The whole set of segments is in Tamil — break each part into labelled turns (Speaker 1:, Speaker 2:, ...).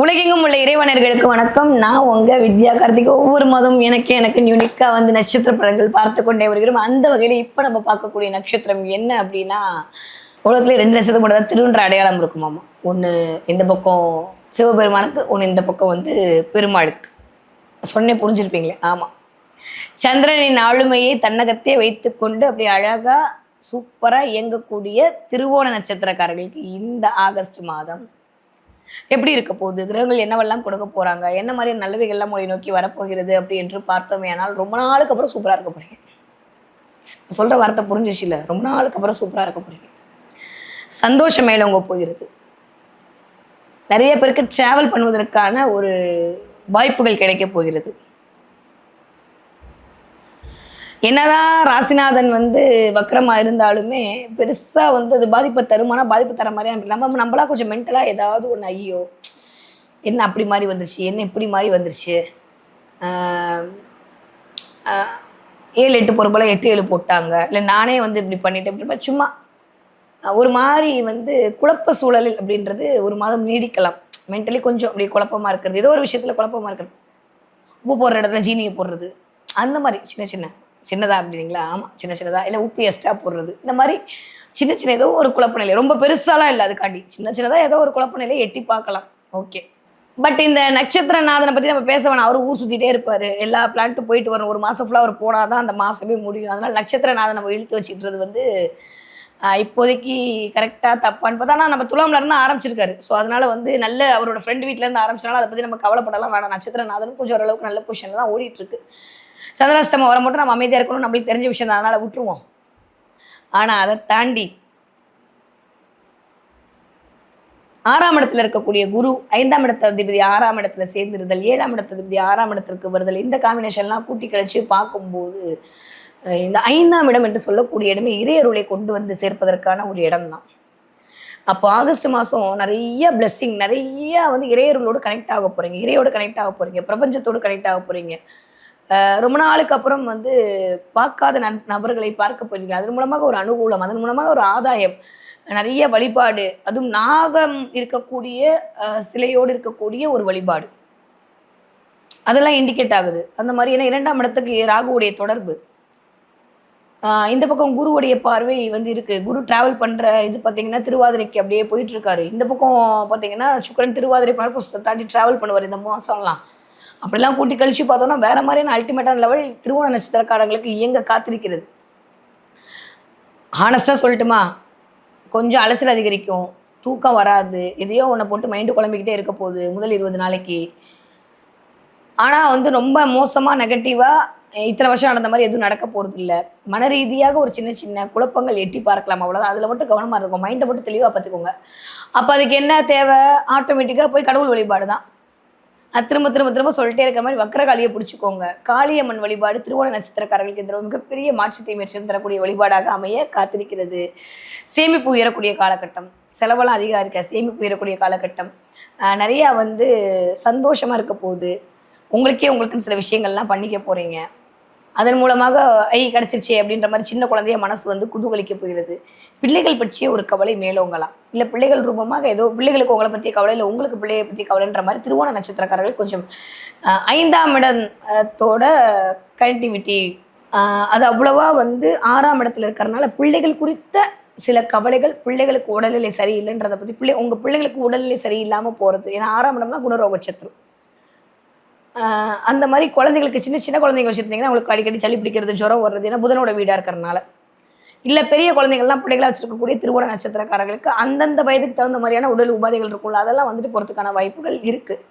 Speaker 1: உலகெங்கும் உள்ள இறைவனர்களுக்கு வணக்கம். நான் உங்க வித்யா கார்த்திக். ஒவ்வொரு மாதம் எனக்கு எனக்கு யூனிக்கா வந்து நட்சத்திர படங்கள் பார்த்து கொண்டே வருகிறோம். அந்த வகையில இப்ப நம்ம பார்க்கக்கூடிய நட்சத்திரம் என்ன அப்படின்னா உலகத்துல ரெண்டு நட்சத்திரம் மட்டும் தான் திருன்ற அடையாளம் இருக்குமாமா ஒண்ணு இந்த பக்கம் சிவபெருமானுக்கு ஒன்று இந்த பக்கம் வந்து பெருமாளுக்கு. சொன்னே புரிஞ்சிருப்பீங்களே? ஆமா. சந்திரனின் ஆளுமையை தன்னகத்தே வைத்துக்கொண்டு அப்படி அழகா சூப்பரா இயங்கக்கூடிய திருவோண நட்சத்திரக்காரர்களுக்கு இந்த ஆகஸ்ட் மாதம் எப்படி இருக்க போகுது? கிரகங்கள் என்னவெல்லாம் கொடுக்க போறாங்க? என்ன மாதிரி நல்லவைகள்லாம் மொழி நோக்கி வரப்போகிறது அப்படி என்று பார்த்தோமே ஆனால் ரொம்ப நாளுக்கு அப்புறம் சூப்பரா இருக்க போறீங்க. சொல்ற வார்த்தை புரிஞ்சிச்சு இல்லை? ரொம்ப நாளுக்கு அப்புறம் சூப்பரா இருக்க போறீங்க. சந்தோஷம் மேலோங்க போகிறது. நிறைய பேருக்கு டிராவல் பண்ணுவதற்கான ஒரு வாய்ப்புகள் கிடைக்க போகிறது. என்னதான் ராசிநாதன் வந்து வக்கரமா இருந்தாலுமே பெருசா வந்து அது பாதிப்பை தருமானா பாதிப்பு தர மாதிரி நம்ம நம்மளா கொஞ்சம் மென்டலா ஏதாவது ஒன்று ஐயோ என்ன அப்படி மாதிரி வந்துருச்சு என்ன இப்படி மாதிரி வந்துருச்சு. ஏழு எட்டு போகிற எட்டு ஏழு போட்டாங்க. இல்லை நானே வந்து இப்படி பண்ணிட்டேன் சும்மா. ஒரு மாதிரி வந்து குழப்ப சூழல் அப்படின்றது ஒரு மாதம் நீடிக்கலாம். மென்டலி கொஞ்சம் அப்படி குழப்பமா இருக்கிறது ஏதோ ஒரு விஷயத்தில் குழப்பமாக இருக்கிறது. உப்பு போடுற இடத்துல ஜீனியை போடுறது அந்த மாதிரி சின்ன சின்ன. சின்னதா அப்படிங்களா ஆமாம் சின்ன சின்னதாக இல்லை உப்பு எக்ஸ்ட்ரா போடுறது. இந்த மாதிரி சின்ன சின்ன ஏதோ ஒரு குழப்ப நிலை ரொம்ப பெருசாலாம் இல்லை அதுக்காண்டி. சின்ன சின்னதாக ஏதோ ஒரு குழப்ப நிலையை எட்டி பார்க்கலாம். ஓகே பட் இந்த நட்சத்திர நாதனை நம்ம பேச வேணாம். அவர் ஊர் சுற்றிட்டே இருப்பார். எல்லா பிளான்ட்டும் போயிட்டு வரும். ஒரு மாதம் ஃபுல்லாக அவர் போனால் தான் அந்த மாதமே முடியும். அதனால் நட்சத்திர நாதனை நம்ம இழுத்து வச்சுக்கிறது வந்து இப்போதைக்கு கரெக்டாக தப்பான்னு பார்த்தா ஆனால் நம்ம துலாம்ல இருந்து ஆரம்பிச்சிருக்காரு. ஸோ அதனால் வந்து நல்ல அவரோட ஃப்ரெண்ட் வீட்டிலேருந்து இருந்து ஆரம்பிச்சனால அதை பற்றி நம்ம கவலைப்படலாம் வேணாம். நட்சத்திரநாதனும் கொஞ்சம் ஓரளவுக்கு நல்ல பொசிஷனில் தான் ஓடிட்டுருக்கு சந்திராஷ்டமம் வர மட்டும் நம்ம அமைதியா இருக்கணும் நம்மளுக்கு தெரிஞ்ச விஷயம் தான். அதனால விட்டுருவோம். ஆனா அதை தாண்டி ஆறாம் இடத்துல இருக்கக்கூடிய குரு ஐந்தாம் இடத்த அதிபதி ஆறாம் இடத்துல சேர்ந்திருதல் ஏழாம் இடத்த அதிபதி ஆறாம் இடத்திற்கு வருதல் இந்த காம்பினேஷன்லாம் கூட்டி கழிச்சு பார்க்கும்போது இந்த ஐந்தாம் இடம் என்று சொல்லக்கூடிய இடமே இறையருளை கொண்டு வந்து சேர்ப்பதற்கான ஒரு இடம் தான் அப்போ ஆகஸ்ட் மாதம் நிறைய பிளெஸ்ஸிங் நிறைய வந்து இறையருளோடு கனெக்ட் ஆக போறீங்க. இறையோடு கனெக்ட் ஆக போறீங்க. பிரபஞ்சத்தோடு கனெக்ட் ஆக போறீங்க. ரொம்ப நாளுக்கு அப்புறம் வந்து பார்க்காத நபர்களை பார்க்க போறீங்க அதன் மூலமாக ஒரு அனுகூலம் அதன் மூலமாக ஒரு ஆதாயம் நிறைய வழிபாடு அதுவும் நாகம் இருக்கக்கூடிய சிலையோடு இருக்கக்கூடிய ஒரு வழிபாடு. அதெல்லாம் இண்டிகேட் ஆகுது. அந்த மாதிரி ஏன்னா இரண்டாம் இடத்துக்கு ராகுவுடைய தொடர்பு. இந்த பக்கம் குருவுடைய பார்வை வந்து இருக்கு. குரு டிராவல் பண்ற இது பார்த்தீங்கன்னா திருவாதிரைக்கு அப்படியே போயிட்டு இருக்காரு. இந்த பக்கம் பார்த்தீங்கன்னா சுக்கரன் திருவாதிரை பார்ப்பு தாண்டி டிராவல் பண்ணுவார். இந்த மாசம்லாம். அப்படிலாம் கூட்டி கழிச்சு பார்த்தோம்னா வேற மாதிரியான அல்டிமேட்டான லெவல் திருவோண நட்சத்திரக்காரங்களுக்கு இயங்க காத்திருக்கிறது. ஹானஸ்டாக சொல்லட்டுமா? கொஞ்சம் அலைச்சல் அதிகரிக்கும். தூக்கம் வராது. எதையோ ஒன்றை போட்டு மைண்டு குழம்பிக்கிட்டே இருக்க போகுது. முதல் இருபது நாளைக்கு. ஆனால் வந்து ரொம்ப மோசமாக நெகட்டிவாக இத்தனை வருஷம் நடந்த மாதிரி எதுவும் நடக்க போகிறது இல்லை மன ரீதியாக ஒரு சின்ன சின்ன குழப்பங்கள் எட்டி பார்க்கலாம். அவ்வளோதான் அதில் மட்டும் கவனமாக இருக்கும். மைண்டை மட்டும் தெளிவாக பார்த்துக்கோங்க. அப்போ அதுக்கு என்ன தேவை? ஆட்டோமேட்டிக்காக போய் கடவுள் வழிபாடு தான் அது திரும்ப திரும்ப திரும்ப சொல்லிட்டே இருக்க மாதிரி வக்கரகாளியை பிடிச்சிக்கோங்க. காளியம்மன் வழிபாடு திருவோண நட்சத்திரக்காரர்களுக்கு இந்த மிகப்பெரிய மாற்றத்தை மேற்றம் தரக்கூடிய வழிபாடாக அமைய காத்திருக்கிறது. சேமிப்பு உயரக்கூடிய காலகட்டம். செலவெல்லாம் அதிகம் இருக்க சேமிப்பு உயரக்கூடிய காலகட்டம். நிறையா வந்து சந்தோஷமாக இருக்க போகுது. உங்களுக்கே உங்களுக்குன்னு சில விஷயங்கள்லாம் பண்ணிக்க போகிறீங்க அதன் மூலமாக ஐ கிடைச்சிருச்சே அப்படின்ற மாதிரி சின்ன குழந்தைய மனசு வந்து குதூகலிக்க போகிறது. பிள்ளைகள் பற்றிய ஒரு கவலை மேலோங்கலாம். இல்லை பிள்ளைகள் ரூபமாக ஏதோ பிள்ளைகளுக்கு உங்களை பற்றிய கவலை இல்லை உங்களுக்கு பிள்ளையை பற்றி கவலைன்ற மாதிரி திருவோண நட்சத்திரக்காரர்கள் கொஞ்சம் ஐந்தாம் இடத்தோட கனெக்டிவிட்டி அது அவ்வளவா வந்து ஆறாம் இடத்துல இருக்கிறனால பிள்ளைகள் குறித்த சில கவலைகள் பிள்ளைகளுக்கு உடல்நிலை சரியில்லைன்றதை பற்றி பிள்ளை உங்கள் பிள்ளைங்களுக்கு உடல்நிலை சரியில்லாமல் போகிறது ஏன்னா ஆறாம் இடம்னா குணரோக சத்ரு அந்த மாதிரி குழந்தைகளுக்கு சின்ன சின்ன குழந்தைங்க வச்சுருந்தீங்கன்னா உங்களுக்கு அடிக்கடி சளி பிடிக்கிறது ஜுரம் வர்றது ஏன்னா புதனோட வீடாக இருக்கிறனால இல்லை பெரிய குழந்தைகள்லாம் பிள்ளைகளாக வச்சுருக்கக்கூடிய திருவோண நட்சத்திரக்காரர்களுக்கு அந்தந்த வயதுக்கு தகுந்த மாதிரியான உடல் உபாதைகள் இருக்கும்ல அதெல்லாம் வந்துட்டு போகிறதுக்கான வாய்ப்புகள் இருக்குது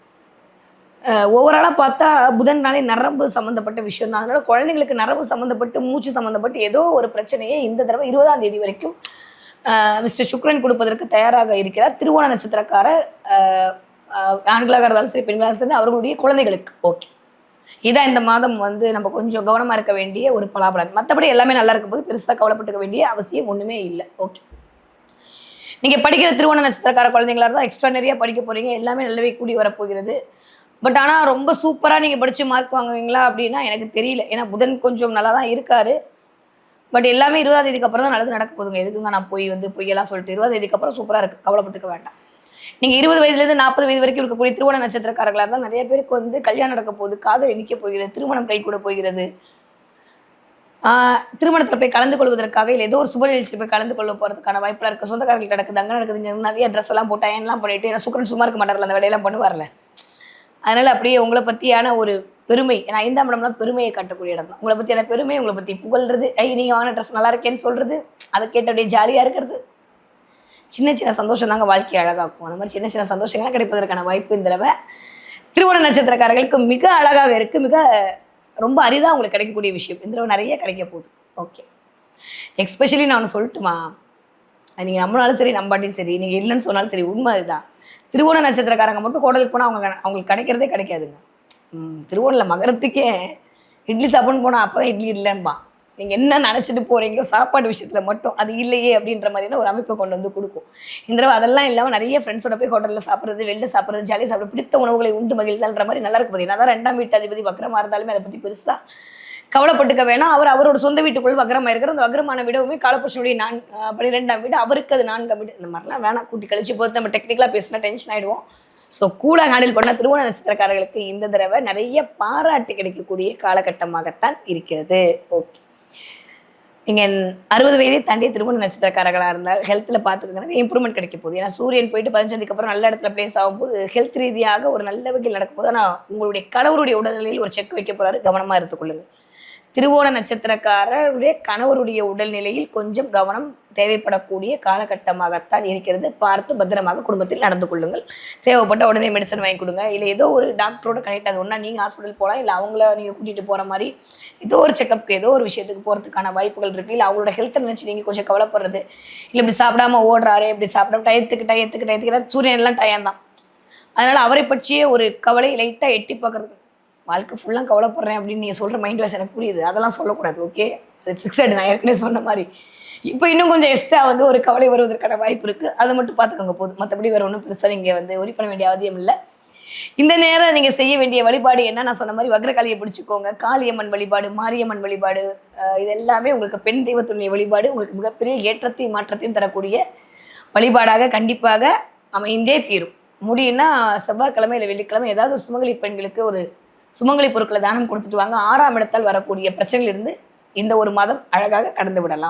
Speaker 1: ஓவராலாக பார்த்தா புதன்னாலே நரம்பு சம்மந்தப்பட்ட விஷயம் தான். அதனால் குழந்தைங்களுக்கு நரம்பு சம்மந்தப்பட்டு மூச்சு சம்மந்தப்பட்டு ஏதோ ஒரு பிரச்சனையை இந்த தடவை இருபதாம் தேதி வரைக்கும் மிஸ்டர் சுக்ரன் கொடுப்பதற்கு தயாராக இருக்கிறார். திருவோண நட்சத்திரக்கார ஆண்களாக இருந்தாலும் சரி பெண்களாக இருந்தாலும் சரி அவர்களுடைய குழந்தைகளுக்கு. ஓகே இதான் இந்த மாதம் வந்து நம்ம கொஞ்சம் கவனமாக இருக்க வேண்டிய ஒரு பலாபலன். மற்றபடி எல்லாமே நல்லா இருக்கும்போது பெருசாக கவலைப்பட்டுக்க வேண்டிய அவசியம் ஒன்றுமே இல்லை. ஓகே நீங்கள் படிக்கிற திருவண்ண நட்சத்திரக்கார குழந்தைங்களா இருந்தால் எக்ஸ்ட்ரானரியாக படிக்க போகிறீங்க எல்லாமே நல்லவே கூடி வரப்போகிறது. பட் ஆனால் ரொம்ப சூப்பராக நீங்கள் படித்து மார்க் வாங்குவீங்களா அப்படின்னா எனக்கு தெரியல. ஏன்னா புதன் கொஞ்சம் நல்லா தான் இருக்கார். பட் எல்லாமே இருபதாம் தேதிக்கு அப்புறம் தான் நல்லது நடக்க போதுங்க எதுக்குங்க நான் போய் வந்து பொய்யெல்லாம் சொல்லிட்டு இருபதாம் தேதிக்கு அப்புறம் சூப்பராக இருக்குது கவலைப்பட்டுக்க வேண்டாம். நீங்கள் இருபது வயதுலேருந்து நாற்பது வயது வரைக்கும் இருக்கக்கூடிய திருவண நட்சத்திரக்காரர்களாக இருந்தால் நிறைய பேருக்கு வந்து கல்யாணம் நடக்க போகுது காதல் இனிக்க போகிறது திருமணம் கை கூட போகிறது. திருமணத்தில் போய் கலந்து கொள்வதற்காக இல்லை ஏதோ ஒரு சுப நிகழ்ச்சியில் போய் கலந்து கொள்ள போகிறதுக்கான வாய்ப்பெல்லாம் இருக்குது சொந்தக்காரர்கள் நடக்குது அங்கே நடக்குது நிறைய ட்ரெஸ் எல்லாம் போட்டு அயன்லாம் பண்ணிட்டு ஏன்னா சுக்கரன் சும்மா இருக்க மாட்டார்ல அந்த வேலையெல்லாம் பண்ணுவார்ல. அதனால அப்படியே உங்களை பற்றியான ஒரு பெருமை ஏன்னா ஐந்தாம் இடம்லாம் பெருமையை காட்டக்கூடிய இடம் தான். உங்களை பற்றியான பெருமை உங்களை பற்றி புகழ்றது ஐ நீங்கள் வாங்கின ட்ரெஸ் நல்லா இருக்கேன்னு சொல்கிறது அதை கேட்டு அப்படியே ஜாலியாக இருக்கிறது. சின்ன சின்ன சந்தோஷம் தாங்க வாழ்க்கையை அழகாக்கும். அந்த மாதிரி சின்ன சின்ன சந்தோஷங்கள்லாம் கிடைப்பதற்கான வாய்ப்பு இந்த தடவை திருவோண நட்சத்திரக்காரர்களுக்கு மிக அழகாக இருக்குது மிக ரொம்ப அரிதாக உங்களுக்கு கிடைக்கக்கூடிய விஷயம். இந்த தடவை நிறைய கிடைக்க போகுது. ஓகே எக்ஸ்பெஷலி நான் ஒன்று சொல்லட்டுமா? அது நீங்கள் நம்மளாலும் சரி நம்பாட்டியும் சரி நீங்கள் இல்லைன்னு சொன்னாலும் சரி உண்மை அதுதான். திருவோண நட்சத்திரக்காரங்க மட்டும் கோடலுக்கு போனால் அவங்க அவங்களுக்கு கிடைக்கிறதே கிடைக்காதுங்க. ம், திருவோணில் மகரத்துக்கே இட்லி சாப்பிட்னு போனால் அப்போ தான் இட்லி இல்லைன்பான். நீங்கள் என்ன நினச்சிட்டு போகிறீங்களோ சாப்பாடு விஷயத்தில் மட்டும் அது இல்லையே அப்படின்ற மாதிரியான ஒரு அமைப்பை கொண்டு வந்து கொடுக்கும். இந்த தடவை அதெல்லாம் இல்லாமல் நிறைய ஃப்ரெண்ட்ஸோட போய் ஹோட்டலில் சாப்பிட்றது வெளில சாப்பிட்றது ஜாலியாக சாப்பிட பிடித்த உணவுகளை உண்டு மகிழ்தல்ன்ற மாதிரி நல்லா இருக்கும். பார்த்தீங்கன்னா அதான் ரெண்டாம் வீட்டு அதிபதி வக்கரமாக இருந்தாலுமே அதை பற்றி பெருசாக கவலைப்பட்டுக்க வேணாம். அவர் அவரோட சொந்த வீட்டுக்குள் வக்ரமாக இருக்கிற அந்த வக்ரமான விடவுமே காலபுருஷனுடைய நான் பன்னிரெண்டாம் வீடு அவருக்கு அது நான்காம் வீடு. இந்த மாதிரிலாம் வேணாம். கூட்டி கழிச்சு போது நம்ம டெக்னிக்கலாக பேசினா டென்ஷன் ஆகிடுவோம் ஸோ கூலாக ஹேண்டில் பண்ண திருவண்ண நட்சத்திரக்காரர்களுக்கு இந்த தடவை நிறைய பாராட்டு கிடைக்கக்கூடிய காலகட்டமாகத்தான் இருக்கிறது. ஓகே நீங்கள் அறுபது வயதே தாண்டிய திருமண நட்சத்திரக்காரர்களாக இருந்தால் ஹெல்த்தில் பார்த்துக்கிறது இம்ப்ரூவ்மெண்ட் கிடைக்க போகுது. ஏன்னா சூரியன் போயிட்டு பதினஞ்சதுக்கு அப்புறம் நல்ல இடத்துல பிளேஸ் ஆகும்போது ஹெல்த் ரீதியாக ஒரு நல்ல வகையில் நடக்கும் போது ஆனால் உங்களுடைய கணவருடைய உடல்நிலையில் ஒரு செக் வைக்க போகிறாரு கவனமாக எடுத்துக்கொள்ளுங்கள் திருவோண நட்சத்திரக்காரருடைய கணவருடைய உடல்நிலையில் கொஞ்சம் கவனம் தேவைப்படக்கூடிய காலகட்டமாகத்தான் இருக்கிறது. பார்த்து பத்திரமாக குடும்பத்தில் நடந்து கொள்ளுங்கள். தேவைப்பட்ட உடனே மெடிசன் வாங்கி கொடுங்க. இல்லை ஏதோ ஒரு டாக்டரோட கனெக்ட் அது ஒன்றா நீங்கள் ஹாஸ்பிட்டல் போகலாம் இல்லை அவங்கள நீங்கள் கூட்டிகிட்டு போகிற மாதிரி ஏதோ ஒரு செக்கப்க்கு ஏதோ ஒரு விஷயத்துக்கு போகிறதுக்கான வாய்ப்புகள் இருக்குது இல்லை அவங்களோட ஹெல்த்தை நினச்சி நீங்கள் கொஞ்சம் கவலைப்படுறது. இல்லை இப்படி சாப்பிடாம ஓடுறாரு இப்படி சாப்பிடாம டயத்துக்கு டயத்துக்கு டயத்துக்கு சூரியன்லாம் டயம் தான். அதனால் அவரை பற்றியே ஒரு கவலை லைட்டாக எட்டி பார்க்குறது வாழ்க்கை ஃபுல்லாக கவலைப்படுறேன் அப்படின்னு நீங்கள் சொல்கிற மைண்ட் வாஷ் எனக்கு புரியுது. அதெல்லாம் சொல்லக்கூடாது ஓகே அது ஃபிக்ஸட் நான் ஏற்கனவே சொன்ன மாதிரி. இப்போ இன்னும் கொஞ்சம் எக்ஸ்ட்ரா வந்து ஒரு கவலை வருவதற்கான வாய்ப்பு இருக்குது அதை மட்டும் பார்த்துக்கோங்க போதும். மற்றபடி வேறு ஒன்றும் பெருசாக நீங்கள் வந்து ஒரி பண்ண வேண்டிய அவசியம் இல்லை. இந்த நேரம் நீங்கள் செய்ய வேண்டிய வழிபாடு என்ன? நான் சொன்ன மாதிரி வக்ரகாளியை பிடிச்சிக்கோங்க. காளியம்மன் வழிபாடு மாரியம்மன் வழிபாடு இது எல்லாமே உங்களுக்கு பெண் தெய்வத்துடைய வழிபாடு உங்களுக்கு மிகப்பெரிய ஏற்றத்தையும் மாற்றத்தையும் தரக்கூடிய வழிபாடாக கண்டிப்பாக அமைந்தே தீரும். முடியும்னா செவ்வாய்க்கிழமை இல்லை வெள்ளிக்கிழமை ஏதாவது ஒரு சுமங்கலி பெண்களுக்கு ஒரு சுமங்கலி பொருட்களை தானம் கொடுத்துட்டு வாங்க. ஆறாம் இடத்தால் வரக்கூடிய பிரச்சனையிலிருந்து இந்த ஒரு மாதம் அழகாக கடந்து விடலாம்.